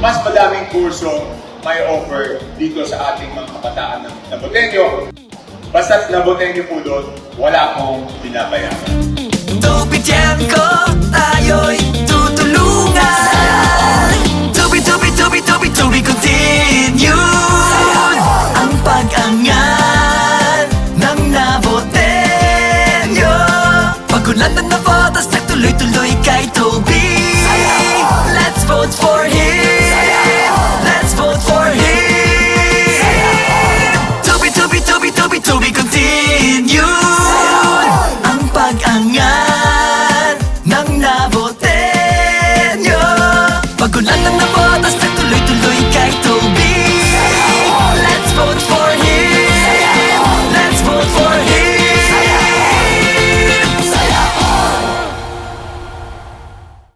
mas madaming kurso may offer dito sa ating mga kabataan ng Nabotenyo. Basta't Nabotenyo po doon, wala akong binabayaran. Tubigyan ko tayo'y tutulungan Tubi, tubi, tubi, tubi, tubi, continue Ang pag-angan ng Nabotenyo Pagulan ng Nabotas, nagtuloy-tuloy kay Tubi